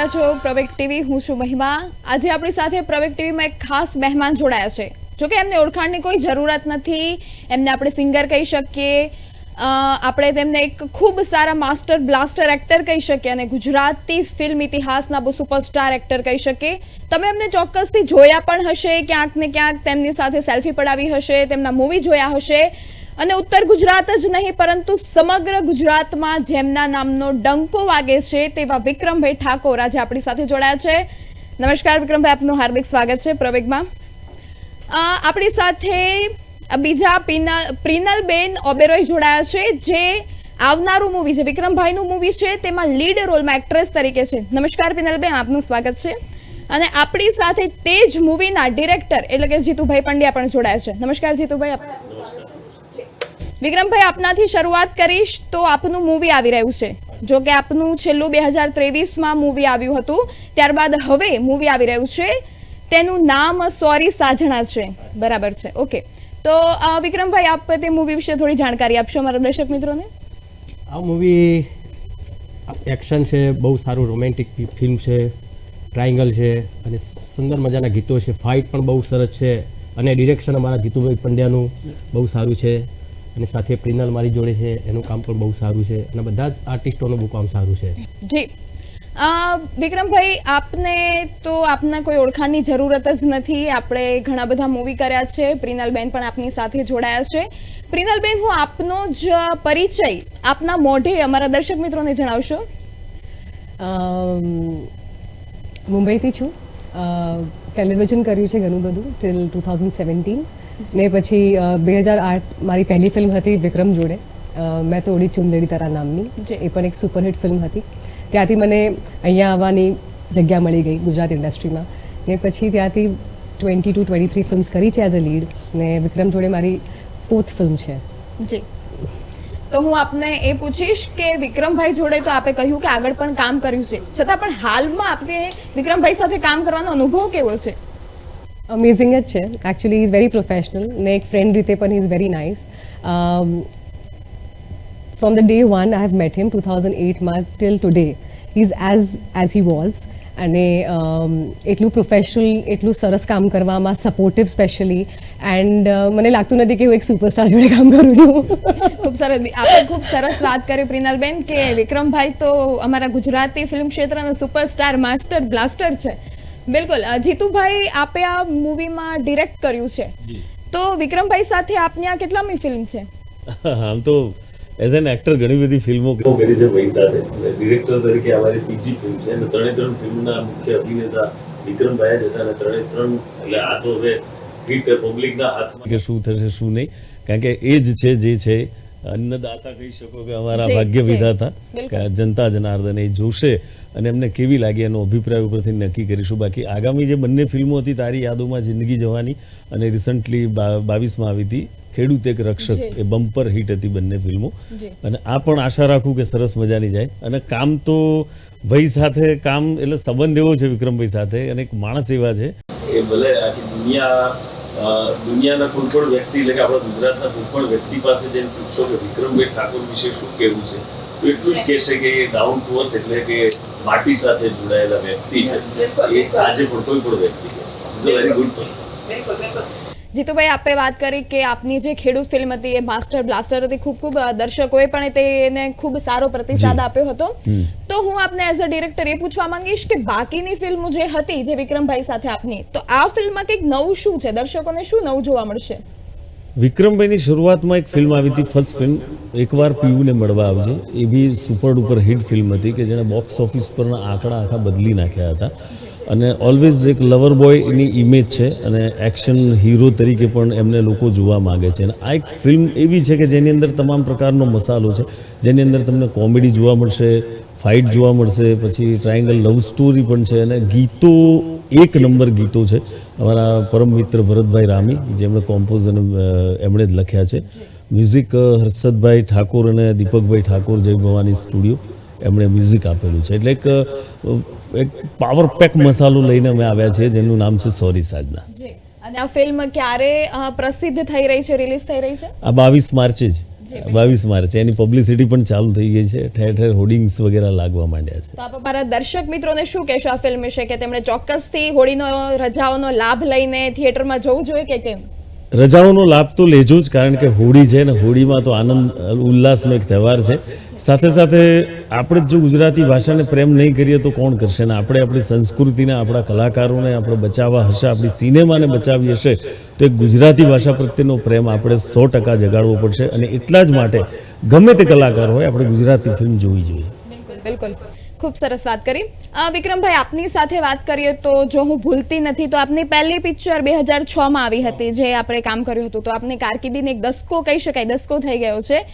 રહ્યા છો પ્રવેક ટીવી, હું છું મહિમા. આજે આપણી સાથે પ્રવેક ટીવીમાં એક ખાસ મહેમાન જોડાયા છે. જોકે એમને ઓળખાણની કોઈ જરૂરત નથી, એમને આપણે સિંગર કહી શકીએ આપણે તેમને એક ખૂબ સારા માસ્ટર બ્લાસ્ટર એક્ટર કહી શકીએ અને ગુજરાતી ફિલ્મ ઇતિહાસના બહુ સુપરસ્ટાર એક્ટર કહી શકીએ. તમે એમને ચોક્કસથી જોયા પણ હશે, ક્યાંક ને ક્યાંક તેમની સાથે સેલ્ફી પડાવી હશે, તેમના મૂવી જોયા હશે. અને ઉત્તર ગુજરાત જ નહીં, પરંતુ સમગ્ર ગુજરાતમાં જેમના નામનો ડંકો વાગે છે તેવા વિક્રમભાઈ ઠાકોર આજે આપણી સાથે જોડાયા છે. નમસ્કાર વિક્રમભાઈ, આપનું હાર્દિક સ્વાગત છે પ્રવેગમાં. આપણી સાથે બીજા પ્રિનલબેન ઓબેરોય જોડાયા છે, જે આવનારું મૂવી છે, વિક્રમભાઈનું મૂવી છે, તેમાં લીડ રોલમાં એક્ટ્રેસ તરીકે છે. નમસ્કાર પિનલબેન આપનું સ્વાગત છે. અને આપણી સાથે તે જ મૂવીના ડિરેક્ટર એટલે કે જીતુભાઈ પંડ્યા પણ જોડાયા છે. નમસ્કાર જીતુભાઈ વિક્રમભાઈ, આપનાથી શરૂઆત કરીશ તો આપનું મૂવી આવી રહ્યું છે. જો કે આપનું છેલ્લું બે હજાર ત્રેવીસમાં મૂવી આવ્યું હતું. ત્યારબાદ હવે મૂવી આવી રહ્યું છે. તેનું નામ સોરી સાજણા છે. બરાબર છે. ઓકે. તો વિક્રમભાઈ, આપ તે મૂવી વિશે થોડી જાણકારી આપશો મારા દર્શક મિત્રોને? આ મૂવી એક્શન છે, બહુ સારું રોમેન્ટિક ફિલ્મ છે ટ્રાયંગલ છે અને સુંદર મજાના ગીતો છે. ફાઇટ પણ બહુ સરસ છે અને ડિરેક્શન અમારા જીતુભાઈ પંડ્યાનું બહુ સારું છે. અને સાથે પ્રિનલ મારી જોડે છે એનું કામ પણ બહુ સારું છે અને બધા જ આર્ટિસ્ટોનું બહુ કામ સારું છે. જી. વિક્રમભાઈ આપને તો આપના કોઈ ઓળખાણની જરૂરત જ નથી. આપણે ઘણા બધા મૂવી કર્યા છે. પ્રિનલબેન પણ આપની સાથે જોડાયા છે. પ્રિનલબેન હું આપનો જ પરિચય આપના મોઢે અમારા દર્શક મિત્રોને જણાવશો? મુંબઈથી છું. ટેલિવિઝન કર્યું છે ઘણું બધું ટિલ ટુ થાઉઝન્ડ સેવન્ટીન ને પછી બે હજાર આઠ મારી પહેલી ફિલ્મ હતી વિક્રમ જોડે. મેં તો ઓડી ચુંદેડી તારા નામની. જે. એ પણ એક સુપરહિટ ફિલ્મ હતી. ત્યાંથી મને અહીંયા આવવાની જગ્યા મળી ગઈ ગુજરાત ઇન્ડસ્ટ્રીમાં ને પછી ત્યાંથી twenty two twenty three films કરી છે એઝ અ લીડ ને વિક્રમ જોડે મારી ફોર્થ ફિલ્મ છે. જી. તો હું આપને એ પૂછીશ કે વિક્રમભાઈ જોડે તો આપે કહ્યું કે આગળ પણ કામ કર્યું છે. છતાં પણ હાલમાં આપને વિક્રમભાઈ સાથે કામ કરવાનો અનુભવ કેવો છે? અમેઝિંગ જ છે. એકચ્યુઅલી ઇઝ વેરી પ્રોફેશનલ ને એક ફ્રેન્ડ રીતે પણ is very nice from the day one I have met him two thousand એટમાં till today is as as he was અને um, એટલું પ્રોફેશનલ એટલું સરસ કામ કરવામાં સપોર્ટિવ સ્પેશિયલી એન્ડ મને લાગતું નથી કે હું એક સુપરસ્ટાર જોડે કામ કરું છું. ખૂબ સરસ. આપણે ખૂબ સરસ વાત કરી પ્રિનલબેન કે વિક્રમભાઈ તો અમારા ગુજરાતી ફિલ્મ ક્ષેત્રના સુપરસ્ટાર માસ્ટર બ્લાસ્ટર છે. બિલકુલ. જીતુભાઈ આપે આ મૂવીમાં ડિરેક્ટ કર્યું છે. તો વિક્રમભાઈ સાથે આપની આ કેટલામી ફિલ્મ છે? આમ તો એઝ એન એક્ટર ઘણી બધી ફિલ્મો કરી છે ભાઈ સાથે. ડિરેક્ટર તરીકે અમારી ત્રીજી ફિલ્મ છે અને ત્રણે ત્રણ ફિલ્મના મુખ્ય અભિનેતા વિક્રમભાઈ જ હતા અને ત્રણે ત્રણ એટલે આ તો હવે હિટ પબ્લિકના હાથમાં. કે શું થશે શું નહીં. કારણ કે એ જ છે જે છે અન્નદાતા કહી શકો કે અમારા ભાગ્ય. વિધાતા કે જનતા જનાર્દન એ જોશે અને એમને કેવી લાગી એનો અભિપ્રાય ઉપરથી નક્કી કરીશું. બાકી આગામી જે બંને ફિલ્મો હતી તારી યાદોમાં જિંદગી જવાની અને રિસન્ટલી બાવીસમાં આવી હતી ખેડૂત એક રક્ષક એ બમ્પર હિટ હતી બંને ફિલ્મો. અને આ પણ આશા રાખું કે સરસ મજાની જાય. અને કામ તો ભાઈ સાથે કામ એટલે સંબંધ એવો છે વિક્રમભાઈ સાથે અને એક માણસ એવા છે. એ ભલે આખી દુનિયા દુનિયાના કોઈ પણ વ્યક્તિ એટલે કે આપણા ગુજરાતના કોઈ પણ વ્યક્તિ પાસે જઈને પૂછશો કે વિક્રમભાઈ ઠાકોર વિશે શું કહેવું છે તો એટલું જ કહેશે કે એ ડાઉન ટુ અર્થ એટલે કે માટી સાથે જોડાયેલા વ્યક્તિ છે. એ આજે પણ કોઈ પણ વ્યક્તિ છે is a very good person Jitubhai આપે વાત કરી કે આપની જે ખેડૂત ફિલ્મ હતી એ માસ્ટર બ્લાસ્ટર હતી ખૂબ ખૂબ દર્શકોએ પણ તેને ખૂબ સારો પ્રતિસાદ આપ્યો હતો. તો હું આપને એઝ અ ડિરેક્ટર એ પૂછવા માંગીશ કે બાકીની ફિલ્મ જે હતી જે વિક્રમભાઈ સાથે આપની તો આ ફિલ્મમાં કંઈક નવું શું છે? દર્શકોને શું નવું જોવા મળશે? વિક્રમભાઈની શરૂઆતમાં એક ફિલ્મ આવી હતી ફર્સ્ટ ફિલ્મ. એકવાર પીયુને મળવા આવજે. એ બી સુપર ડુપર હિટ ફિલ્મ હતી કે જેણે બોક્સ ઓફિસ પરના આંકડા આખા બદલી નાખ્યા હતા. અને ઓલવેઝ એક લવર બોયની ઇમેજ છે અને એક્શન હીરો તરીકે પણ એમને લોકો જોવા માગે છે. અને આ એક ફિલ્મ એવી છે કે જેની અંદર તમામ પ્રકારનો મસાલો છે. જેની અંદર તમને કોમેડી જોવા મળશે ફાઇટ જોવા મળશે, પછી ટ્રાયંગલ લવ સ્ટોરી પણ છે અને ગીતો, એક નંબર ગીતો છે. અમારા પરમ મિત્ર ભરતભાઈ રામી, જેમણે કોમ્પોઝ અને એમણે જ લખ્યા છે. મ્યુઝિક હર્ષદભાઈ ઠાકોર અને દીપકભાઈ ઠાકોર, જય ભવાની સ્ટુડિયો એમણે મ્યુઝિક આપેલું છે. એટલે એક એક પાવર પેક મસાલો લઈને અમે આવ્યા છીએ જેનું નામ છે સોરી સાજના અને આ ફિલ્મ ક્યારે પ્રસિદ્ધ થઈ રહી છે રિલીઝ થઈ રહી છે? આ બાવીસ માર્ચે જ. બાવીસ માર્ચે. એની પબ્લિસિટી પણ ચાલુ થઈ ગઈ છે. ઠેર ઠેર હોર્ડિંગ્સ વગેરે લાગવા માંડ્યા છે. તો આપ અમારા દર્શક મિત્રોને શું કહેશો આ ફિલ્મ વિશે? કે તેમણે ચોક્કસથી હોળીનો રજાઓનો લાભ લઈને થિયેટરમાં જવું જોઈએ કે કેમ? રજાઓનો લાભ તો લેજો જ કારણ કે હોળી છે ને હોળીમાં તો આનંદ ઉલ્લાસનો એક તહેવાર છે. સાથે સાથે આપણે જો ગુજરાતી ભાષાને પ્રેમ નહીં કરીએ તો કોણ કરશે? ને આપણે આપણી સંસ્કૃતિને, આપણા કલાકારોને આપણે બચાવવા હશે? આપણી સિનેમાને બચાવી હશે? તો ગુજરાતી ભાષા પ્રત્યેનો પ્રેમ આપણે સો ટકા જગાડવો પડશે અને એટલા જ માટે ગમે તે કલાકાર હોય, આપણે ગુજરાતી ફિલ્મ જોવી જોઈએ. બિલકુલ બિલકુલ. ખૂબ સરસ વાત કરી. વિક્રમભાઈ, આપની સાથે વાત કરીએ તો જો હું ભૂલતી નથી, તો આપની પહેલી પિક્ચર બે હજાર છમાં આવી હતી, જે આપણે કામ કર્યું હતું. તો આપની કારકિર્દીને એક દસકો કહી શકાય, દસકો થઈ ગયો છે.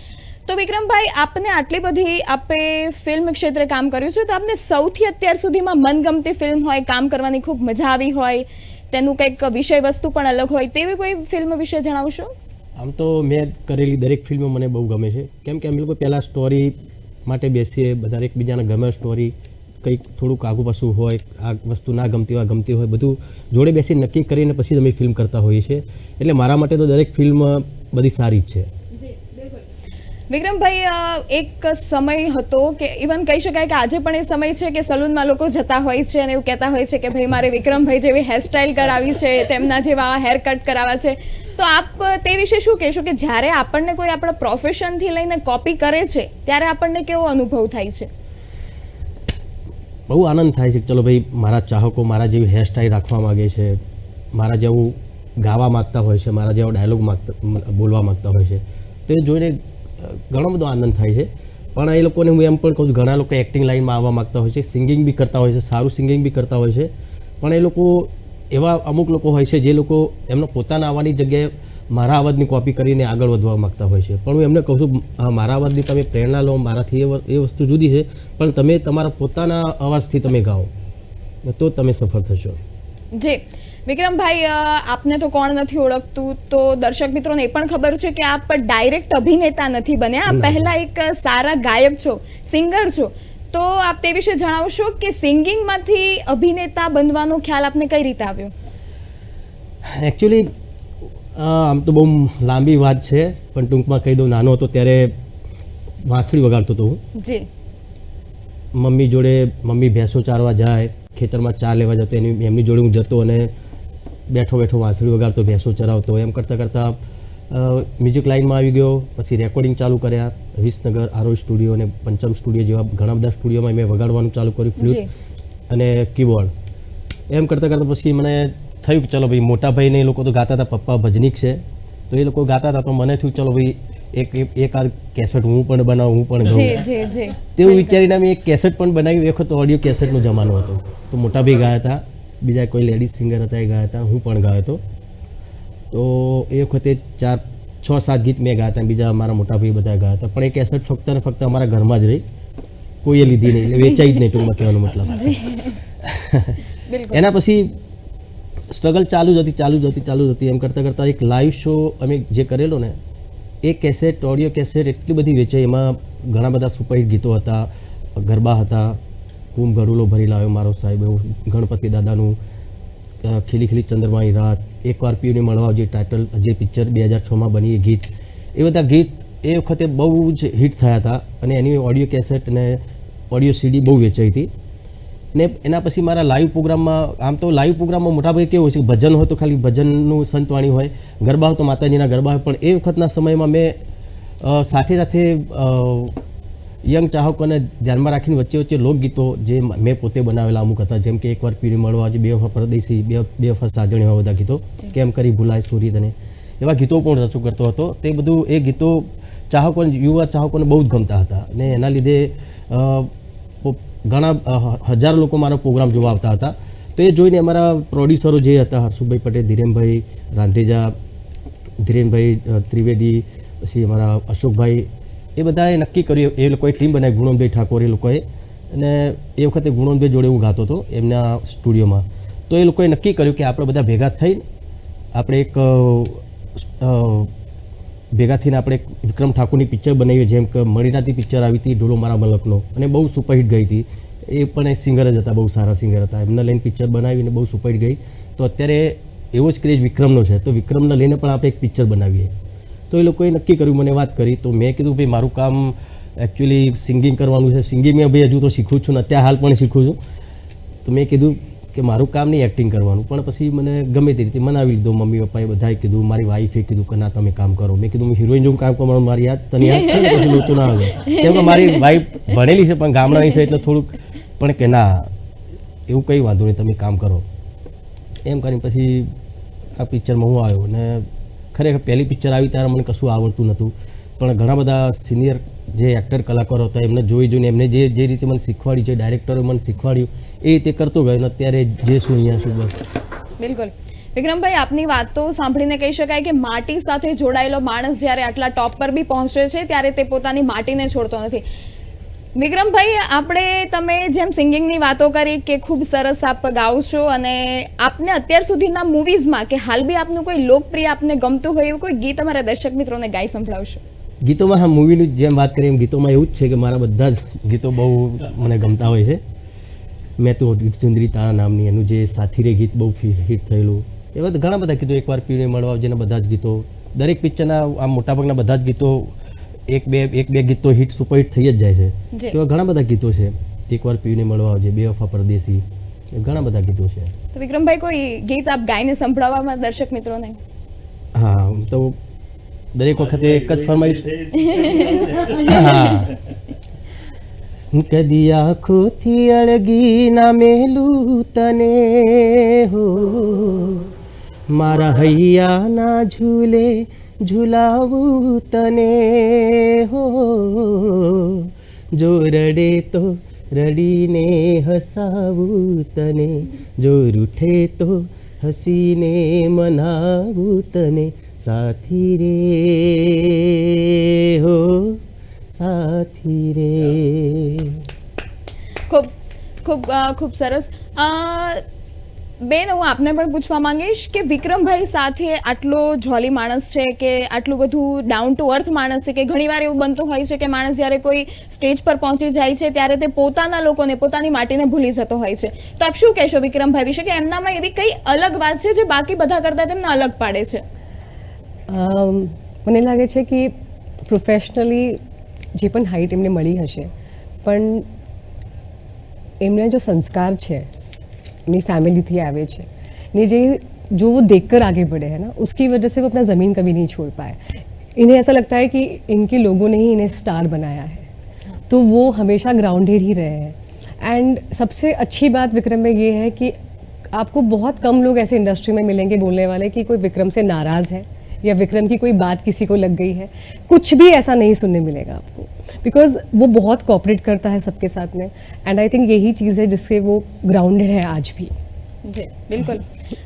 તો વિક્રમભાઈ, આપને આટલી બધી આપે ફિલ્મ ક્ષેત્રે કામ કર્યું છે, તો આપને સૌથી અત્યાર સુધીમાં મનગમતી ફિલ્મ હોય, કામ કરવાની ખૂબ મજા આવી હોય, તેનું કંઈક વિષય વસ્તુ પણ અલગ હોય, તેવી કોઈ ફિલ્મ વિશે જણાવશો? આમ તો મેં કરેલી દરેક ફિલ્મો મને બહુ ગમે છે. કેમ કે અમે લોકો પહેલાં સ્ટોરી માટે બેસીએ, બધા એકબીજાને ગમે સ્ટોરી કંઈક થોડુંક આગું પાછું હોય, આ વસ્તુ ના ગમતી હોય ગમતી હોય, બધું જોડે બેસી નક્કી કરીને પછી અમે ફિલ્મ કરતા હોઈએ છીએ. એટલે મારા માટે તો દરેક ફિલ્મ બધી સારી જ છે. વિક્રમભાઈ એક સમય હતો કે ઇવન કહી શકાય કે આજે પણ એ સમય છે કે સલૂનમાં લોકો જતા હોય છે અને એવું કહેતા હોય છે કે ભાઈ, મારે વિક્રમભાઈ જેવી હેરસ્ટાઇલ કરાવી છે, તેમના જેવા હેર કટ કરાવવા છે. તો આપ તે વિશે શું કહેશો કે જ્યારે આપણને કોઈ આપણા પ્રોફેશનથી લઈને કોપી કરે છે, ત્યારે આપણને કેવો અનુભવ થાય છે? બહુ આનંદ થાય છે કે ચલો ભાઈ, મારા ચાહકો મારા જેવી હેરસ્ટાઈલ રાખવા માગે છે, મારા જેવું ગાવા માગતા હોય છે, મારા જેવો ડાયલોગ માગતા, બોલવા માગતા હોય છે. તો એ જોઈને ઘણો બધો આનંદ થાય છે. પણ એ લોકોને હું એમ પણ કહું છું, ઘણા લોકો એક્ટિંગ લાઈનમાં આવવા માગતા હોય છે સિંગિંગ બી કરતા હોય છે, સારું સિંગિંગ બી કરતા હોય છે. પણ એ લોકો એવા અમુક લોકો હોય છે જે લોકો એમનો પોતાના આવવાની જગ્યાએ મારા અવાજની કોપી કરીને આગળ વધવા માગતા હોય છે. પણ હું એમને કહું છું મારા અવાજની તમે પ્રેરણા લો, મારાથી એ વસ્તુ જુદી છે, પણ તમે તમારા પોતાના અવાજથી તમે ગાઓ, તો તમે સફળ થશો. જી વિક્રમભાઈ આપને તો કોણ નથી ઓળખતું તો દર્શક મિત્રોને એ પણ ખબર છે કે આપ ડાયરેક્ટ અભિનેતા નથી બન્યા. આપ પહેલા એક સારા ગાયક છો સિંગર છો. તો આપ તે વિશે જણાવશો કે સિંગિંગમાંથી અભિનેતા બનવાનો ખ્યાલ આપને કઈ રીતે આવ્યો? એકચ્યુઅલી આમ તો બહુ લાંબી વાત છે પણ ટૂંકમાં કહી દઉં નાનો હતો ત્યારે વાંસળી વગાડતો હતો હું. જી. મમ્મી જોડે મમ્મી ભેંસો ચારવા જાય ખેતરમાં ચા લેવા જતો એની એમની જોડે હું જતો અને બેઠો બેઠો વાંસળી વગાડતો ભેંસો ચરાવતો એમ કરતાં કરતાં મ્યુઝિક લાઇનમાં આવી ગયો પછી રેકોર્ડિંગ ચાલુ કર્યા વિસનગર આરો સ્ટુડિયો અને પંચમ સ્ટુડિયો જેવા ઘણા બધા સ્ટુડિયોમાં મેં વગાડવાનું ચાલુ કર્યું ફ્લ્યુટ અને કીબોર્ડ એમ કરતાં કરતાં પછી મને થયું કે ચલો ભાઈ મોટા ભાઈને એ લોકો તો ગાતા હતા પપ્પા ભજનીક છે તો એ લોકો ગાતા હતા તો મને થયું ચલો ભાઈ એક એક- આ કેસેટ હું પણ બનાવું હું પણ ગાઉં તેવું વિચારીને મેં એક કેસેટ પણ બનાવ્યું એક વખત ઓડિયો કેસેટનો જમાનો હતો. તો મોટા ભાઈ ગાયા હતા બીજા કોઈ લેડીઝ સિંગર હતા એ ગાયા હતા હું પણ ગાયો હતો. તો એ વખતે ચાર છ સાત ગીત મેં ગાયા હતા બીજા અમારા મોટા ભાઈ બધા ગાયા હતા. પણ એ કેસેટ ફક્ત ને ફક્ત અમારા ઘરમાં જ રહી. કોઈએ લીધી નહીં એટલે વેચાઈ જ નહીં ટૂંકમાં કહેવાનો મતલબ. એના પછી સ્ટ્રગલ ચાલુ જ હતી ચાલુ જ હતી ચાલુ જ હતી. એમ કરતાં કરતાં એક લાઈવ શો અમે જે કરેલો ને એ કેસેટ ઓડિયો કેસેટ એટલી બધી વેચાઈ. એમાં ઘણા બધા સુપરહિટ ગીતો હતા ગરબા હતા. કુંભ ઘડુલો ભરી લાવ્યો મારો સાહેબ એવું ગણપતિ દાદાનું ખીલી ખીલી ચંદ્રમાની રાત, એકવાર પીઓને મળવા જે ટાઇટલ જે પિક્ચર બે હજાર છમાં બની એ ગીત. એ બધા ગીત એ વખતે બહુ જ હિટ થયા હતા અને એની ઓડિયો કેસેટ અને ઓડિયો સીડી બહુ વેચાઈ હતી. ને એના પછી મારા લાઈવ પ્રોગ્રામમાં આમ તો લાઈવ પ્રોગ્રામમાં મોટાભાગે કેવું હોય છે ભજન હોય તો ખાલી ભજનનું સંતવાણી હોય, ગરબા હોય તો માતાજીના ગરબા હોય, પણ એ વખતના સમયમાં મેં સાથે સાથે યંગ ચાહકોને ધ્યાનમાં રાખીને વચ્ચે વચ્ચે લોકગીતો જે મેં પોતે બનાવેલા અમુક હતા જેમ કે એકવાર પીડી મળવા જે બે વખત પરદેશી બે બે વખત સાજણી એવા બધા ગીતો કેમ કરી ભૂલાય સૂરી તને એવા ગીતો પણ રજૂ કરતો હતો. તે બધું એ ગીતો ચાહકોને યુવા ચાહકોને બહુ જ ગમતા હતા અને એના લીધે ઘણા હજાર હજારો લોકો મારો પ્રોગ્રામ જોવા આવતા હતા. તો એ જોઈને અમારા પ્રોડ્યુસરો જે હતા હર્ષુભાઈ પટેલ ધીરેનભાઈ રાંધેજા ધીરેનભાઈ ત્રિવેદી પછી અમારા અશોકભાઈ એ બધાએ નક્કી કર્યું, એ લોકોએ ટીમ બનાવી ગુણવંતભાઈ ઠાકોર એ લોકોએ. અને એ વખતે ગુણવંતભાઈ જોડે હું ગાતો હતો, એમના સ્ટુડિયોમાં. તો એ લોકોએ નક્કી કર્યું કે આપણે બધા ભેગા થઈને આપણે એક ભેગા થઈને આપણે વિક્રમ ઠાકોરની પિક્ચર બનાવીએ, જેમ કે મણીનાથી પિક્ચર આવી હતી, ઢોલો મારા મલકનો. અને બહુ સુપરહિટ ગઈ હતી. એ પણ એ સિંગર જ હતા, બહુ સારા સિંગર હતા. એમને લઈને પિક્ચર બનાવીને બહુ સુપરહિટ ગઈ. તો અત્યારે એવો જ ક્રેઝ વિક્રમનો છે. તો વિક્રમને લઈને પણ આપણે એક પિક્ચર બનાવીએ. તો એ લોકોએ નક્કી કર્યું, મને વાત કરી. તો મેં કીધું, ભાઈ, મારું કામ એકચ્યુઅલી સિંગિંગ કરવાનું છે. સિંગિંગ મેં ભાઈ હજુ તો શીખું છું ને અત્યારે હાલ પણ શીખું છું. તો મેં કીધું કે મારું કામ નહીં એક્ટિંગ કરવાનું. પણ પછી મને ગમે તે રીતે મનાવી લીધો. મમ્મી, પપ્પાએ બધાએ કીધું, મારી વાઈફે કીધું કે, ના, તમે કામ કરો. મેં કીધું, હું હિરોઈન જેવું કામ કરવાનું મારી યાદ તને યાદ છે ના? આવે. કેમ કે મારી વાઈફ ભણેલી છે, પણ ગામડાની છે એટલે થોડુંક પણ કે, ના, એવું કંઈ વાંધો નહીં, તમે કામ કરો. એમ કરીને પછી આ પિક્ચરમાં હું આવ્યો અને ખરેખર પહેલી પિક્ચર આવી ત્યારે મને કશું આવડતું નહોતું. પણ ઘણા બધા સિનિયર જે એક્ટર કલાકારો હતા, એમને જોઈ જોઈને એમને જે જે રીતે મને શીખવાડ્યું છે ડાયરેક્ટરે મને શીખવાડ્યું, એ રીતે કરતો ગયો ને અત્યારે જે શું અહીંયા શું બસ. બિલકુલ. વિક્રમભાઈ, આપની વાત તો સાંભળીને કહી શકાય કે માટી સાથે જોડાયેલો માણસ જ્યારે આટલા ટોપ પર બી પહોંચે છે, ત્યારે તે પોતાની માટીને છોડતો નથી. વિક્રમભાઈ, આપણે તમે જેમ સિંગિંગની વાતો કરી કે ખૂબ સરસ આપ ગાઓ છો અને આપને અત્યાર સુધીના મૂવીઝમાં કે હાલ બી આપનું કોઈ લોકપ્રિય, આપને ગમતું હોય એવું કોઈ ગીત અમારા દર્શક મિત્રોને ગાઈ સંભળાવશો? ગીતોમાં હા મૂવીની જેમ વાત કરીએ એમ ગીતોમાં એવું જ છે કે મારા બધા જ ગીતો બહુ મને ગમતા હોય છે. મેં તો ચુંદરી તારા નામની એનું જે સાથી રે ગીત બહુ હિટ થયેલું. એવા ઘણા બધા ગીતો એકવાર પીણે મળવા જેના બધા જ ગીતો. દરેક પિક્ચરના આમ મોટાભાગના બધા જ ગીતો એક બે એક બે ગીતો હિટ સુપરહિટ થઈ જ જાય છે. એવા ઘણા બધા ગીતો છે. એકવાર પીને મળવા આવજે બે વફા પરદેશી. ઘણા બધા ગીતો છે. તો વિક્રમભાઈ કોઈ ગીત આપ ગાઈને સંભળાવવામાં દર્શક મિત્રોને? હા તો દરેક વખતે એક જ ફરમાઈશ કદી આંખોથી અળગી ના મેલું તને હો. મારા હૈયાના ઝૂલે ઝૂલાવું તને હો જો રડે તો રડીને હસાવું તને જો રૂઠે તો હસીને મનાવું તને સાથી રે હો સાથી રે ખૂબ ખૂબ ખૂબ સરસ બેન હું આપને પણ પૂછવા માંગીશ કે વિક્રમભાઈ સાથે આટલો જોલી માણસ છે કે આટલું બધું ડાઉન ટુ અર્થ માણસ છે કે ઘણીવાર એવું બનતું હોય છે કે માણસ જ્યારે કોઈ સ્ટેજ પર પહોંચી જાય છે ત્યારે તે પોતાના લોકોને, પોતાની માટીને ભૂલી જતો હોય છે. તો આપ શું કહેશો વિક્રમભાઈ વિશે કે એમનામાં એવી કઈ અલગ વાત છે જે બાકી બધા કરતાં તેમને અલગ પાડે છે? મને લાગે છે કે પ્રોફેશનલી જે પણ હાઇટ એમને મળી હશે, પણ એમને જો સંસ્કાર છે अपनी फैमिली थी छे ने जे जो वो देखकर आगे बढ़े हैं ना, उसकी वजह से वो अपना ज़मीन कभी नहीं छोड़ पाए। इन्हें ऐसा लगता है कि इनके लोगों ने ही इन्हें स्टार बनाया है। तो वो हमेशा ग्राउंडेड ही रहे हैं। एंड सबसे अच्छी बात विक्रम में ये है कि आपको बहुत कम लोग ऐसे इंडस्ट्री में मिलेंगे बोलने वाले कि कोई विक्रम से नाराज़ है या विक्रम की कोई बात किसी को लग गई है। कुछ भी ऐसा नहीं सुनने मिलेगा आपको। बिकॉज वो बहुत कॉपरेट करता है सबके साथ में एंड आई थिंक यही चीज़ है जिससे वो ग्राउंडेड है आज भी જી બિલકુલ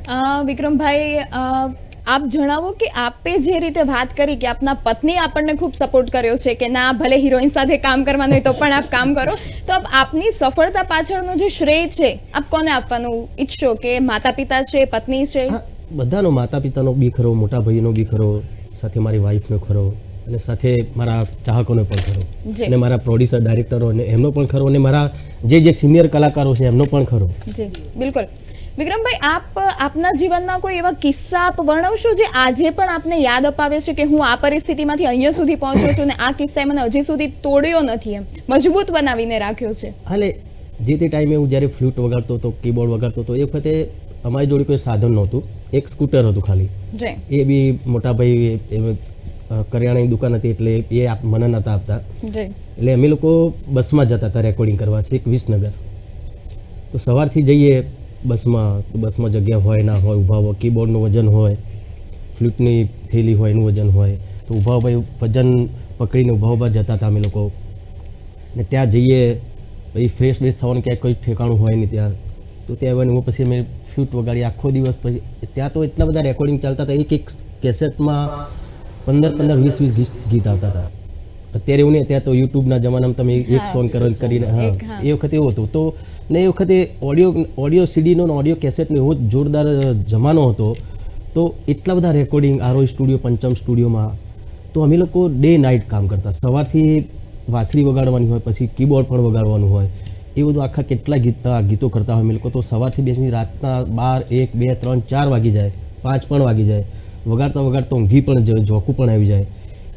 અ, વિક્રમભાઈ અ, આપ જણાવો કે આપે જે રીતે વાત કરી કે આપના પત્ની આપણને ખૂબ સપોર્ટ કર્યો છે કે ના ભલે હિરોઈન સાથે કામ કરવાનું હોય તો પણ આપ કામ કરો તો આપ આપની સફળતા પાછળનો જે શ્રેય છે આપ કોને આપવાનું ઈચ્છો કે માતા પિતા છે પત્ની છે હા બધાનો માતા પિતાનો બી ખરો મોટા ભાઈનો બી ખરો સાથે મારી વાઈફનો ખરો અને સાથે મારા ચાહકોને પણ ખરો. અને મારા પ્રોડ્યુસર ડાયરેક્ટરો અને એમનો પણ ખરો અને મારા જે જે સિનિયર કલાકારો છે એમનો પણ ખરો. જી બિલકુલ. વિક્રમભાઈ આપ આપના જીવનના કોઈ એવા કિસ્સા આપ વર્ણવશો જે આજે પણ આપને યાદ અપાવે છે કે હું આ પરિસ્થિતિમાંથી અહીંયા સુધી પહોંચ્યો છું અને આ કિસ્સાએ મને હજી સુધી તોડ્યો નથી એમ? મજબૂત બનાવીને રાખ્યો છે. હાલે જે તે ટાઈમે હું જ્યારે ફ્લૂટ વગાડતો હતો કીબોર્ડ વગાડતો હતો એ વખતે અમારી જોડે કોઈ સાધન નહોતું. એક સ્કૂટર હતું ખાલી. એ બી મોટા ભાઈ કરિયાણાની દુકાન હતી એટલે એ મને નહોતા આપતા. એટલે અમે લોકો બસમાં જતા હતા રેકોર્ડિંગ કરવા એક વિસનગર. તો સવારથી જઈએ બસમાં તો બસમાં જગ્યા હોય ના હોય ઊભા હોય કીબોર્ડનું વજન હોય ફ્લૂટની થેલી હોય એનું વજન હોય તો ઊભા ભાઈ વજન પકડીને ઊભા ઊભા જતા હતા અમે લોકો. ને ત્યાં જઈએ પછી ફ્રેશ બ્રેશ થવાનું ક્યાંય કોઈ ઠેકાણું હોય નહીં ત્યાં. તો ત્યાં હું પછી અમે ફ્લૂટ વગાડી આખો દિવસ પછી ત્યાં તો એટલા બધા રેકોર્ડિંગ ચાલતા હતા. એક એક કેસેટમાં પંદર પંદર વીસ વીસ ગીત- આવતા હતા. અત્યારે એવું નહીં ત્યાં તો યુટ્યુબના જમાનામાં તમે એક સોંગ કરન કરીને હા એ વખતે એવું હતું. તો ને એ વખતે ઓડિયો ઓડિયો સીડીનો ને ઓડિયો કેસેટનો એવો જોરદાર જમાનો હતો. તો એટલા બધા રેકોર્ડિંગ આરોહ સ્ટુડિયો પંચમ સ્ટુડિયોમાં. તો અમે લોકો ડે નાઇટ કામ કરતા. સવારથી વાંસળી વગાડવાની હોય પછી કીબોર્ડ પણ વગાડવાનું હોય. એ બધું આખા કેટલા ગીત ગીતો કરતા હોય અમે લોકો. તો સવારથી બેસીને રાતના બાર એક બે ત્રણ ચાર વાગી જાય. પાંચ પણ વાગી જાય. વગાડતા વગાડતા ઊંઘી પણ જાય ઝોકું પણ આવી જાય.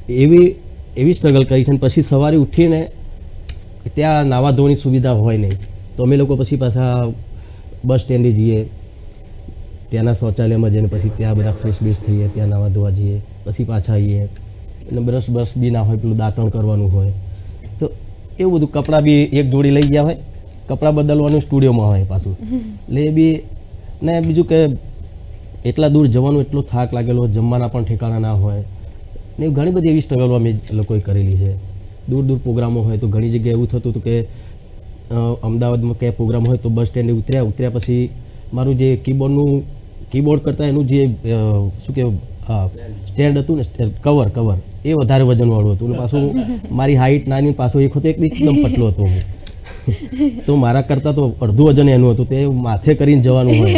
એવી એવી સ્ટ્રગલ કરી છે અને પછી સવારે ઉઠીને ત્યાં નાવા ધોવાની સુવિધા હોય નહીં. તો અમે લોકો પછી પાછા બસ સ્ટેન્ડે જઈએ. ત્યાંના શૌચાલયમાં જઈને પછી ત્યાં બધા ફ્રેશ બેશ થઈએ ત્યાં નાવા ધોવા જઈએ. પછી પાછા આવીએ. અને બ્રશ બ્રશ બી ના હોય પેલું દાંતણ કરવાનું હોય. તો એવું બધું કપડાં બી એક જોડી લઈ ગયા હોય. કપડાં બદલવાનું સ્ટુડિયોમાં હોય પાછું. એટલે એ બી ને બીજું કે એટલા દૂર જવાનું એટલો થાક લાગેલો, જમવાના પણ ઠેકાણા ના હોય. ને ઘણી બધી એવી સ્ટ્રગલો અમે લોકોએ કરેલી છે. દૂર દૂર પ્રોગ્રામો હોય તો ઘણી જગ્યાએ એવું થતું હતું કે અમદાવાદમાં ક્યાંય પ્રોગ્રામ હોય તો બસ સ્ટેન્ડે ઉતર્યા ઉતર્યા પછી મારું જે કીબોર્ડનું કીબોર્ડ કરતાં એનું જે શું કે સ્ટેન્ડ હતું ને કવર કવર એ વધારે વજનવાળું હતું. અને પાછું મારી હાઇટ નાની ને પાછું એક હતો એકદમ પતલો હતો હું. તો મારા કરતાં તો અડધું વજન એનું હતું. તે માથે કરીને જવાનું હોય.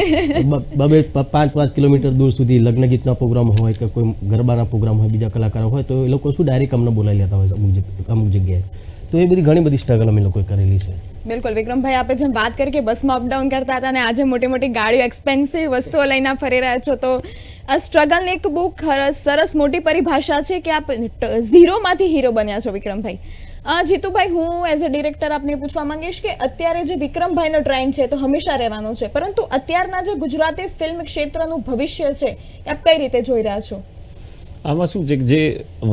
બબે પાંચ પાંચ કિલોમીટર દૂર સુધી લગ્ન ગીતના પ્રોગ્રામ હોય કે કોઈ ગરબાના પ્રોગ્રામ હોય, બીજા કલાકારો હોય, તો એ લોકો શું ડાયરેક્ટ અમને બોલાવી લેતા હોય અમુક અમુક જગ્યાએ. તો એ બધી ઘણી બધી સ્ટ્રગલ અમે લોકોએ કરેલી છે. બિલકુલ. વિક્રમભાઈ, આપણે જેમ વાત કરી કે બસમાં અપડાઉન કરતા હતા અને આજે મોટી મોટી ગાડીઓ એક્સપેન્સિવ વસ્તુઓ લઈને ફરી રહ્યા છો, તો આ સ્ટ્રગલની એક બહુ સરસ મોટી પરિભાષા છે કે આપ ઝીરોમાંથી હીરો બન્યા છો વિક્રમભાઈ. જીતુભાઈ, હું એઝ અ ડિરેક્ટર આપને પૂછવા માંગીશ કે અત્યારે જે વિક્રમભાઈનો ટ્રેન્ડ છે તો હંમેશા રહેવાનો છે, પરંતુ અત્યારના જે ગુજરાતી ફિલ્મ ક્ષેત્રનું ભવિષ્ય છે, એ આપ કઈ રીતે જોઈ રહ્યા છો? આમાં શું છે કે જે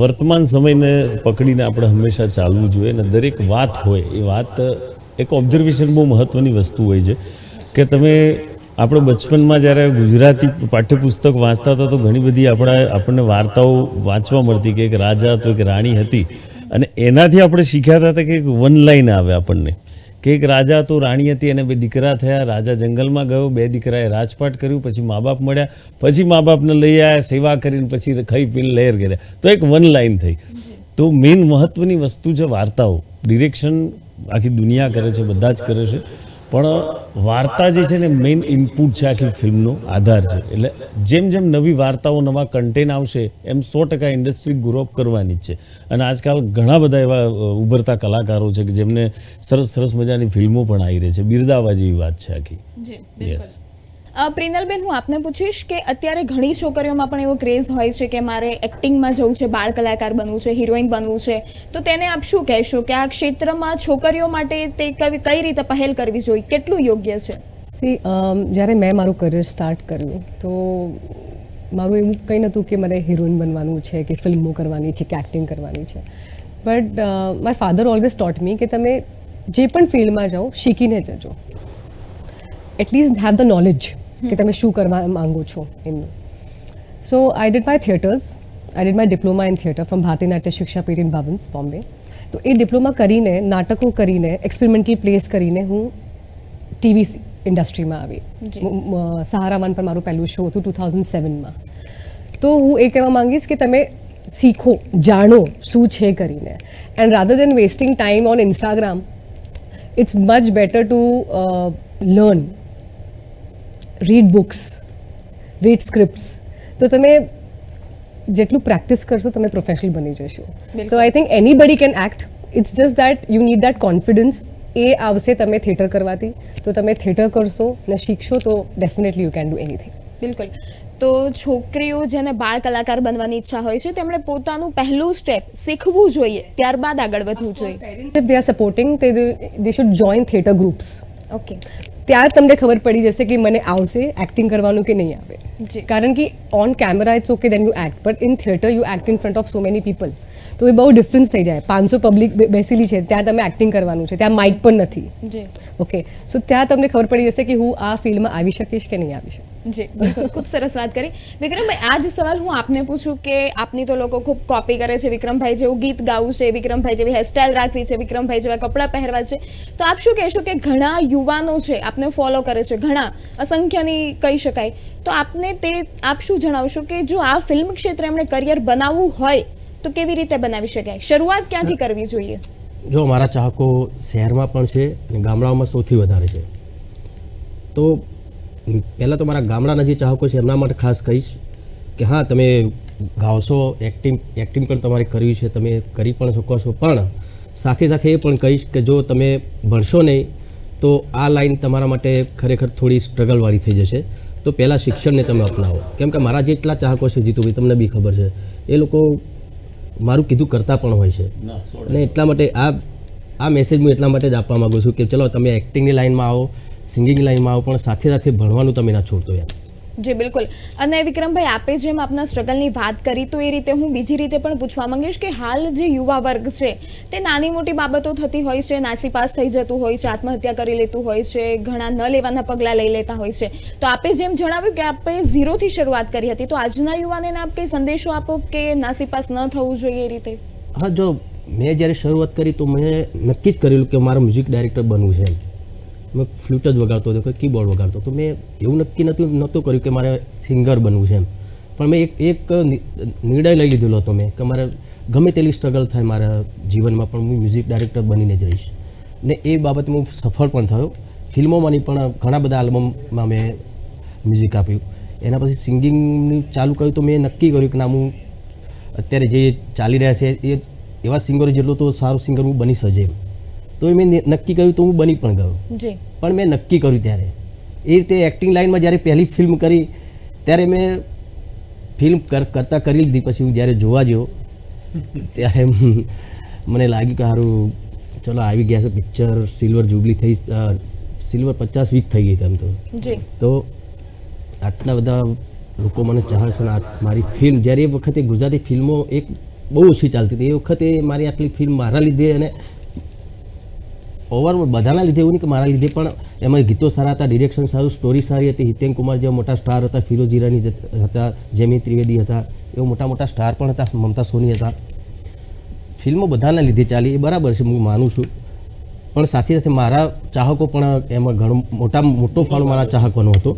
વર્તમાન સમયને પકડીને આપણે હંમેશા ચાલવું જોઈએ અને દરેક વાત હોય, એ વાત એક ઓબ્ઝર્વેશન બહુ મહત્ત્વની વસ્તુ હોય છે. કે તમે આપણે બચપનમાં જ્યારે ગુજરાતી પાઠ્યપુસ્તક વાંચતા હતા તો ઘણી બધી આપણા આપણને વાર્તાઓ વાંચવા મળતી કે એક રાજા તો એક રાણી હતી. અને એનાથી આપણે શીખ્યા હતા કે એક વન લાઈન આવે આપણને. કે એક રાજા તો રાણી હતી, અને બે દીકરા થયા. રાજા જંગલમાં ગયો, બે દીકરાએ રાજપાટ કર્યું, પછી મા બાપ મળ્યા. પછી મા બાપને લઈ આવ્યા સેવા કરીને પછી ખાઈ પીને લહેર કર્યા તો એક વન લાઈન થઈ. તો મેઇન મહત્વની વસ્તુ છે વાર્તાઓ. ડિરેક્શન આખી દુનિયા કરે છે, બધા જ કરે છે. પણ વાર્તા જે છે ને મેઇન ઇનપુટ છે આખી ફિલ્મનો આધાર છે. એટલે જેમ જેમ નવી વાર્તાઓ નવા કન્ટેન્ટ આવશે એમ સો ટકા ઇન્ડસ્ટ્રી ગ્રોઅપ કરવાની જ છે. અને આજકાલ ઘણા બધા એવા ઉભરતા કલાકારો છે કે જેમને સરસ સરસ મજાની ફિલ્મો પણ આવી રહી છે. બિરદાવા જેવી વાત છે આખી. યસ પ્રિનલબેન, હું આપને પૂછીશ કે અત્યારે ઘણી છોકરીઓમાં પણ એવો ક્રેઝ હોય છે કે મારે એક્ટિંગમાં જવું છે, બાળ કલાકાર બનવું છે, હિરોઈન બનવું છે. તો તેને આપ શું કહેશો કે આ ક્ષેત્રમાં છોકરીઓ માટે તે કઈ રીતે પહેલ કરવી જોઈએ? કેટલું યોગ્ય છે? સી જ્યારે મેં મારું કરિયર સ્ટાર્ટ કર્યું, તો મારું એવું કંઈ નહોતું કે મને હિરોઈન બનવાનું છે, કે ફિલ્મો કરવાની છે, કે એક્ટિંગ કરવાની છે. But my father always taught me કે તમે જે પણ ફિલ્ડમાં જાઓ, શીખીને જજો. એટલીસ્ટ હેવ ધ નોલેજ કે તમે શું કરવા માંગો છો એમનું so I did my theatres I did my diploma in theatre from Bharatiya Natya Shiksha પીઠ ઇન ભવન્સ બોમ્બે તો એ ડિપ્લોમા કરીને નાટકો કરીને એક્સપેરિમેન્ટલ પ્લેસ કરીને હું ટીવી ઇન્ડસ્ટ્રીમાં આવી સહારા વન પર મારું પહેલું શો હતું ટુ થાઉઝન્ડ સેવનમાં તો હું એ કહેવા માંગીશ કે તમે શીખો જાણો શું છે કરીને and rather than wasting time on Instagram it's much better to learn read books read scripts તો તમે જેટલું પ્રેક્ટિસ કરશો તમે પ્રોફેશનલ બની જશો. So I think anybody can act it's just that you need that confidence એ આવશે તમે theatre કરવાથી. તો તમે થિયેટર કરશો ને શીખશો તો definitely you can do anything બિલકુલ. તો છોકરીઓ જેને બાળ કલાકાર બનવાની ઈચ્છા હોય છે તેમણે પોતાનું પહેલું સ્ટેપ શીખવું જોઈએ ત્યારબાદ આગળ વધવું જોઈએ. ઇફ દે આર સપોર્ટિંગ તે they should join theatre groups okay ત્યાં તમને ખબર પડી જશે કે મને આવશે એક્ટિંગ કરવાનું કે નહીં આવે. કારણ કે on camera it's okay then you act but in theatre you act in front of so many people તો એ બહુ ડિફરન્સ થઈ જાય. પાંચસો પબ્લિક બેસેલી છે ત્યાં તમે એક્ટિંગ કરવાનું છે ત્યાં માઇક પણ નથી. ઓકે સો ત્યાં તમને ખબર પડી જશે કે હું આ ફિલ્ડમાં આવી શકીશ કે નહીં આવી શકું જી, બિલકુલ. ખૂબ સરસ વાત કરી. વિક્રમભાઈ આ જ સવાલ હું આપને પૂછું કે આપની તો લોકો ખૂબ કોપી કરે છે. વિક્રમભાઈ જેવું ગીત ગાવું છે, વિક્રમભાઈ જેવી હેરસ્ટાઈલ રાખવી છે, વિક્રમભાઈ જેવા કપડાં પહેરવા છે. તો આપ શું કહેશો કે ઘણા યુવાનો છે, આપને ફોલો કરે છે? ઘણા, અસંખ્યની કહી શકાય. તો આપને તે, આપ શું જણાવશો કે જો આ ફિલ્મ ક્ષેત્રે એમણે કરિયર બનાવવું હોય, તો કેવી રીતે બનાવી શકાય? શરૂઆત ક્યાંથી કરવી જોઈએ? જો મારા ચાહકો શહેરમાં પણ છે અને ગામડાઓમાં સૌથી વધારે છે. તો પહેલાં તો મારા ગામડાના જે ચાહકો છે એમના માટે ખાસ કહીશ કે હા તમે ગાવશો એક્ટિંગ એક્ટિંગ પણ તમારે કરવી છે તમે કરી પણ શકો છો. પણ સાથે સાથે એ પણ કહીશ કે જો તમે ભણશો નહીં તો આ લાઈન તમારા માટે ખરેખર થોડી સ્ટ્રગલવાળી થઈ જશે. તો પહેલાં શિક્ષણને તમે અપનાવો. કેમ કે મારા જેટલા ચાહકો છે જીતુભાઈ તમને બી ખબર છે એ લોકો મારું કીધું કરતા પણ હોય છે. અને એટલા માટે આ આ મેસેજ હું એટલા માટે જ આપવા માગું છું કે ચલો તમે એક્ટિંગની લાઈનમાં આવો સિંગિંગ લાઈનમાં આવો પણ સાથે સાથે ભણવાનું તમે ના છોડતો યાર. જી બિલકુલ. અને વિક્રમભાઈ આપે જેમ આપના સ્ટ્રગલની વાત કરી તો એ રીતે હું બીજી રીતે પણ પૂછવા માંગીશ કે હાલ જે યુવા વર્ગ છે તે નાની મોટી બાબતો થતી હોય છે નાસીપાસ થઈ જતું હોય છે આત્મહત્યા કરી લેતું હોય છે ઘણા ન લેવાના પગલાં લઈ લેતા હોય છે. તો આપે જેમ જણાવ્યું કે આપે ઝીરોથી શરૂઆત કરી હતી તો આજના યુવાને આપ કંઈ સંદેશો આપો કે નાસીપાસ ન થવું જોઈએ એ રીતે? હા જો મેં જ્યારે શરૂઆત કરી તો મેં નક્કી જ કરેલું કે મારે મ્યુઝિક ડાયરેક્ટર બનવું છે મેં ફ્લૂટ જ વગાડતો હતો કે કીબોર્ડ વગાડતો તો મેં એવું નક્કી નહોતું નહોતું કર્યું કે મારે સિંગર બનવું છે એમ. પણ મેં એક એક નિર્ણય લઈ લીધેલો હતો મેં કે મારે ગમે તેટલી સ્ટ્રગલ થાય મારા જીવનમાં, પણ હું મ્યુઝિક ડાયરેક્ટર બનીને જ રહીશ. ને એ બાબતે હું સફળ પણ થયો. ફિલ્મોમાંની પણ ઘણા બધા આલ્બમમાં મેં મ્યુઝિક આપ્યું. એના પછી સિંગિંગનું ચાલુ કર્યું તો મેં નક્કી કર્યું કે ના, હું અત્યારે જે ચાલી રહ્યા છે, એ, એવા સિંગરો જેટલો તો સારો સિંગર હું બની સજે તો એ મેં નક્કી કર્યું તો હું બની પણ ગયો. પણ મેં નક્કી કર્યું ત્યારે. એ રીતે એક્ટિંગ લાઇનમાં જ્યારે પહેલી ફિલ્મ કરી ત્યારે મેં ફિલ્મ કરતા કરી લીધી. પછી હું જ્યારે જોવા ગયો ત્યારે મને લાગ્યું કે સારું ચલો આવી ગયા છે પિક્ચર સિલ્વર જુબલી થઈ સિલ્વર પચાસ વીક થઈ ગઈ હતી એમ તો. તો આટલા બધા લોકો મને ચાહે છે મારી ફિલ્મ જ્યારે એ વખતે ગુજરાતી ફિલ્મો એક બહુ ઓછી ચાલતી હતી. એ વખતે મારી આટલી ફિલ્મ મારા લીધે અને ઓવરઓલ બધાના લીધે એવું નહીં કે મારા લીધે પણ એમાં ગીતો સારા હતા ડિરેક્શન સારું સ્ટોરી સારી હતી. હિતેન કુમાર જેવા મોટા સ્ટાર હતા, ફિરોજ ઈરાની હતા જેમી ત્રિવેદી હતા, એવા મોટા મોટા સ્ટાર પણ હતા, મમતા સોની હતા. ફિલ્મો બધાના લીધે ચાલી, એ બરાબર છે, હું માનું છું. પણ સાથે સાથે મારા ચાહકો પણ એમાં ઘણો મોટા, મોટો ફાળો મારા ચાહકોનો હતો.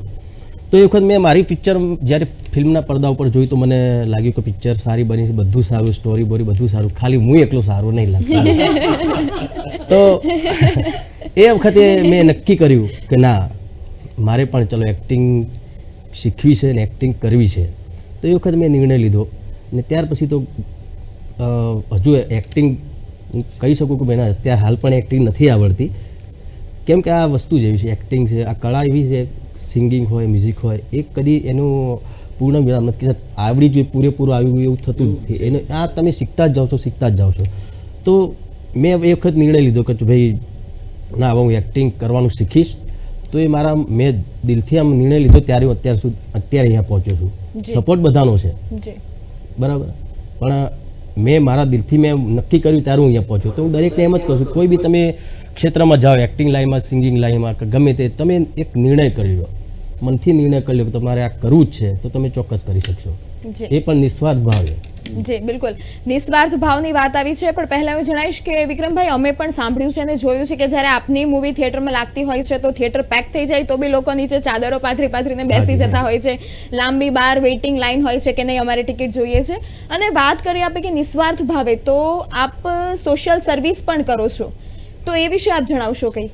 તો એ વખત મેં મારી પિક્ચર જ્યારે ફિલ્મના પડદા ઉપર જોઈ તો મને લાગ્યું કે પિક્ચર સારી બની છે બધું સારું સ્ટોરી બોરી બધું સારું. ખાલી હું એકલો સારો નહીં લાગતો. તો એ વખતે મેં નક્કી કર્યું કે ના મારે પણ ચલો એક્ટિંગ શીખવી છે ને એક્ટિંગ કરવી છે. તો એ વખત મેં નિર્ણય લીધો ને ત્યાર પછી તો હજુ એક્ટિંગ હું કહી શકું કે બેન અત્યારે હાલ પણ એક્ટિંગ નથી આવડતી. કેમ કે આ વસ્તુ જેવી છે એક્ટિંગ છે આ કળા એવી છે સિંગિંગ હોય મ્યુઝિક હોય એ કદી એનું પૂર્ણ વિરામ નથી. કે આવડી જોઈએ પૂરેપૂરું આવ્યું એવું થતું જ નથી. એને આ તમે શીખતા જ જાઓ છો શીખતા જ જાઓ છો. તો મેં એ વખત નિર્ણય લીધો કે ભાઈ ના હવે હું એક્ટિંગ કરવાનું શીખીશ. તો એ મારા મેં દિલથી આમ નિર્ણય લીધો ત્યારે હું અત્યાર સુધી અત્યારે અહીંયા પહોંચ્યો છું. સપોર્ટ બધાનો છે. બરાબર? પણ મેં મારા દિલથી મેં નક્કી કર્યું ત્યારે હું અહીંયા પહોંચ્યો. તો હું દરેકને એમ જ કહું છું કોઈ બી તમે ક્ષેત્રમાં જાઓ એક્ટિંગ લાઈનમાં સિંગિંગ લાઈનમાં કે ગમે તે તમે એક નિર્ણય કરી લો મનથી નિર્ણય કરી લો તમારે આ કરવું જ છે તો તમે ચોક્કસ કરી શકશો. એ પણ નિસ્વાર્થ ભાવે જી બિલકુલ. નિસ્વાર્થ ભાવની વાત આવી છે પણ પહેલા હું જણાવીશ કે વિક્રમભાઈ અમે પણ સાંભળ્યું છે અને જોયું છે કે જ્યારે આપની મૂવી થિયેટરમાં લાગતી હોય છે તો થિયેટર પેક થઈ જાય તો બી લોકો નીચે ચાદરો પાથરી પાથરીને બેસી જતા હોય છે. લાંબી બાર વેઇટિંગ લાઈન હોય છે કે નહીં અમારે ટિકિટ જોઈએ છે. અને વાત કરી આપે કે નિસ્વાર્થ ભાવે તો આપ સોશિયલ સર્વિસ પણ કરો છો. તો એ વિશે આપ જણાવશો કંઈ?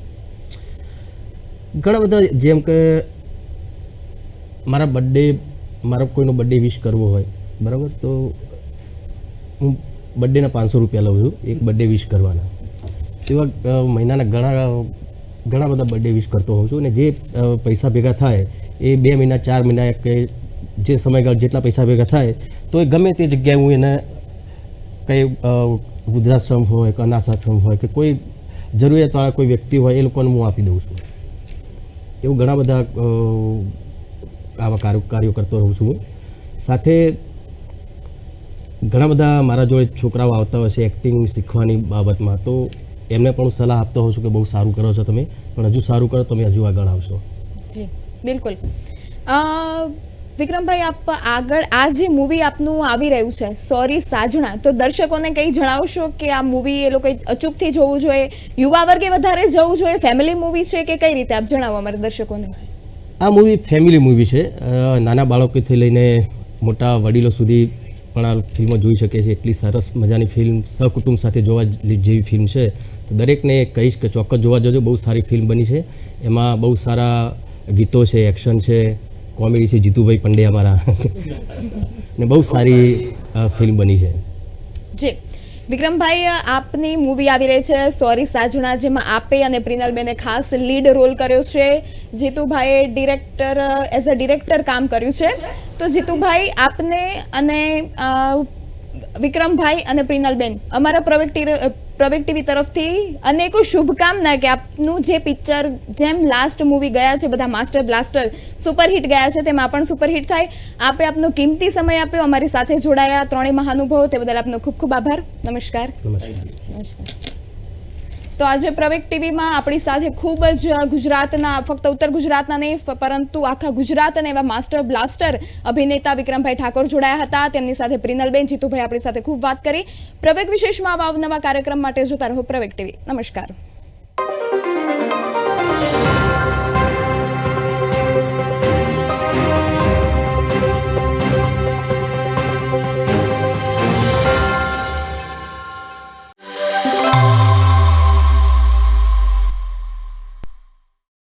ઘણા બધા જેમ કે મારા બર્થડે મારો કોઈનો બર્થડે વિશ કરવો હોય, બરાબર? તો હું બર્થડેના પાંચસો રૂપિયા લઉં છું, એક બર્થડે વિશ કરવાના. એવા મહિનાના ઘણા ઘણા બધા બર્થડે વિશ કરતો હોઉં છું અને જે પૈસા ભેગા થાય, એ બે મહિના, ચાર મહિના કે જે સમયગાળ જેટલા પૈસા ભેગા થાય તો એ ગમે તે જગ્યાએ હું એને કંઈ વૃદ્ધાશ્રમ હોય કે અનાથાશ્રમ હોય કે કોઈ જરૂરિયાતવાળા કોઈ વ્યક્તિ હોય એ લોકોને હું આપી દઉં છું. એવું ઘણા બધા આવા કાર્યો કરતો રહું છું સાથે ઘણા બધા મારા જોડે છોકરાઓ આવતા હોય છે એક્ટિંગ શીખવાની બાબતમાં, તો એમને પણ હું સલાહ આપતો હોઉં છું કે બહુ સારું કરો છો તમે. પણ હજુ સારું કરો તમે હજુ આગળ આવશો. જી, બિલકુલ. વિક્રમભાઈ, આપ આગળ આ જે મૂવી આપનું આવી રહ્યું છે સોરી સાજણા, તો દર્શકોને કંઈ જણાવશો કે આ મૂવી એ લોકો અચૂકથી જોવું જોઈએ, યુવા વર્ગે વધારે જવું જોઈએ ફેમિલી મૂવી છે કે કઈ રીતે? આપ જણાવો અમારા દર્શકોને. આ મૂવી ફેમિલી મૂવી છે. નાના બાળકોથી લઈને મોટા વડીલો સુધી પણ આ ફિલ્મો જોઈ શકે છે. એટલી સરસ મજાની ફિલ્મ, સહકુટુંબ સાથે જોવા જેવી ફિલ્મ છે. તો દરેકને કહીશ કે ચોક્કસ જોવા જજો. બહુ સારી ફિલ્મ બની છે. એમાં બહુ સારા ગીતો છે, એક્શન છે. કોમેડી છે જીતુભાઈ પંડે અમારા. ને બહુ સારી ફિલ્મ બની છે. જી. વિક્રમભાઈ, આપની મૂવી આવી રહી છે સોરી સાજણા જેમાં આપે અને પ્રિનલબેને ખાસ લીડ રોલ કર્યો છે. જીતુભાઈએ ડિરેક્ટર એઝ અ ડિરેક્ટર કામ કર્યું છે. તો જીતુભાઈ, આપને અને વિક્રમભાઈ અને પ્રિનલબેન, અમારા પ્રવેક પ્રવેક ટીવી તરફથી અનેકો શુભકામના કે આપનું જે પિક્ચર જેમ લાસ્ટ મૂવી ગયા છે બધા માસ્ટર બ્લાસ્ટર સુપરહિટ ગયા છે તેમાં પણ સુપરહિટ થાય. આપે આપનો કિંમતી સમય આપ્યો અમારી સાથે જોડાયા ત્રણેય મહાનુભાવો તે બદલ આપનો ખૂબ ખૂબ આભાર. નમસ્કાર. નમસ્કાર. તો આજે પ્રવેક ટીવીમાં આપણી સાથે ખૂબ જ ગુજરાતના, ફક્ત ઉત્તર ગુજરાતના નહીં પરંતુ આખા ગુજરાત અને એવા માસ્ટર બ્લાસ્ટર અભિનેતા વિક્રમભાઈ ઠાકોર જોડાયા હતા. તેમની સાથે પ્રિનલબેન, જીતુભાઈ આપણી સાથે ખૂબ વાત કરી. પ્રવેક વિશેષમાં આવા નવા કાર્યક્રમ માટે જોતા રહો પ્રવેક ટીવી. નમસ્કાર.